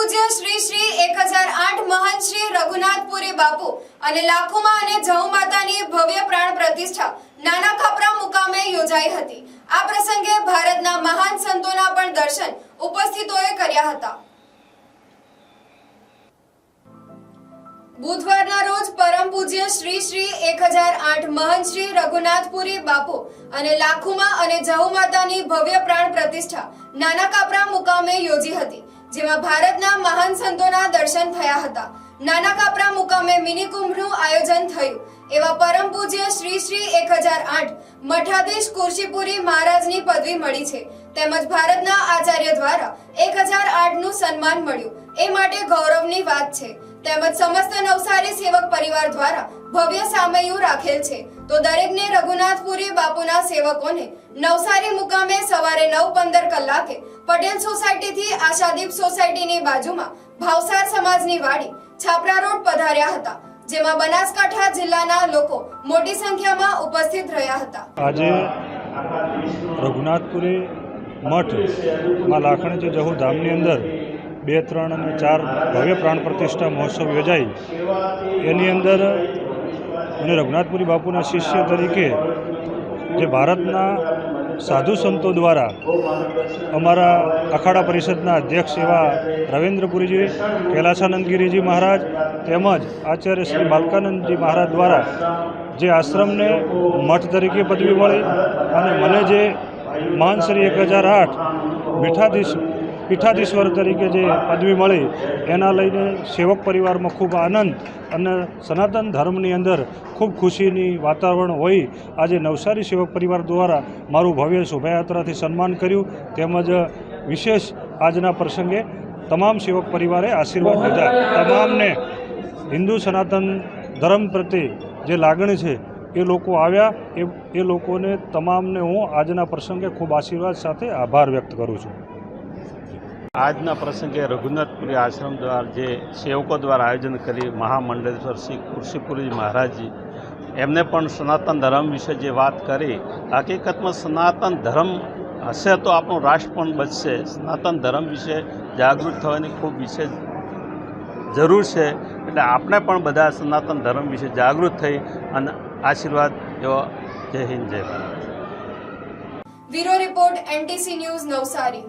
પૂજ્ય શ્રી શ્રી એક હજાર આઠ મહંત શ્રી રઘુનાથપુરી બાપુ અને લાખોમાં અને જવ માતાની ભવ્ય પ્રાણ પ્રતિષ્ઠા નાના ખાપરા મુકામે યોજાઈ હતી. આ પ્રસંગે ભારતના મહાન સંતોના પણ દર્શન ઉપસ્થિતોએ કર્યા હતા. બુધવારના રોજ પરમ પૂજ્ય શ્રી શ્રી એક હજાર આઠ મહંત શ્રી રઘુનાથપુરી બાપુ અને લાખુમા અને જવ માતાની ભવ્ય પ્રાણ પ્રતિષ્ઠા નાના કાપરા મુકામે યોજી હતી. જેમાં ભારતના મહાન સંતોના દર્શન થયા હતા. નાના કાપરા મુકામે મિની કુંભનું આયોજન થયું. એવા પરમ પૂજ્ય શ્રી શ્રી એક હજાર આઠ મઠાધીશ કુર્શીપુરી મહારાજની પદવી મળી છે. તેમજ ભારતના આચાર્ય દ્વારા એક હજાર આઠનું સન્માન મળ્યું. એ માટે ગૌરવની વાત છે. તેમજ સમસ્ત નવસારી સેવક પરિવાર દ્વારા ભવ્ય સામૈયું રાખેલ છે. તો દરેકને રઘુનાથપુરી બાપુના સેવકોને નવસારી મુકામે સવારે નવ પંદર કલાકે પટેલ સોસાયટીથી આશાદીપ સોસાયટીની બાજુમાં ભાવસાર સમાજની વાડી છાપરા રોડ પધાર્યા હતા, જેમાં બનાસકાંઠા જિલ્લાના લોકો મોટી સંખ્યામાં ઉપસ્થિત રહ્યા હતા. આજે રઘુનાથપુરી મઠમાં લાખણીજી જહુ ધામની અંદર બે, ત્રણ અને ચાર ભવ્ય પ્રાણ પ્રતિષ્ઠા મહોત્સવ યોજાઈ. એની અંદર અને રઘુનાથપુરી બાપુના શિષ્ય તરીકે જે ભારતના સાધુ સંતો દ્વારા અમારા અખાડા પરિષદના અધ્યક્ષ એવા રવિન્દ્રપુરીજી, કૈલાસાનંદગીરીજી મહારાજ તેમજ આચાર્ય શ્રી બાલકાનંદજી મહારાજ દ્વારા જે આશ્રમને મઠ તરીકે પદવી મળી અને મને જે મહાન શ્રી એક હજાર આઠ પીઠાધીશ પીઠાધીશ્વર તરીકે જે પદવી મળી, એના લઈને સેવક પરિવારમાં ખૂબ આનંદ અને સનાતન ધર્મની અંદર ખૂબ ખુશીની વાતાવરણ હોય. આજે નવસારી સેવક પરિવાર દ્વારા મારું ભવ્ય શોભાયાત્રાથી સન્માન કર્યું. તેમજ વિશેષ આજના પ્રસંગે તમામ સેવક પરિવારે આશીર્વાદ લીધા. તમામને હિન્દુ સનાતન ધર્મ પ્રત્યે જે લાગણી છે, એ લોકો આવ્યા. એ એ લોકોને તમામને હું આજના પ્રસંગે ખૂબ આશીર્વાદ સાથે આભાર વ્યક્ત કરું છું. આજના પ્રસંગે રઘુનાથપુરી આશ્રમ દ્વારા જે સેવકો દ્વારા આયોજન કરી મહામંડળેશ્વર શ્રી કૃષિપુરી મહારાજજી, એમને પણ સનાતન ધર્મ વિશે જે વાત કરી, હકીકતમાં સનાતન ધર્મ હશે તો આપણું રાષ્ટ્ર પણ બચશે. સનાતન ધર્મ વિશે જાગૃત થવાની ખૂબ વિશેષ જરૂર છે. એટલે આપણે પણ બધા સનાતન ધર્મ વિશે જાગૃત થઈ અને આશીર્વાદ એવો જય હિન્દ, જય Bharat. Bureau report NTC news Navsari.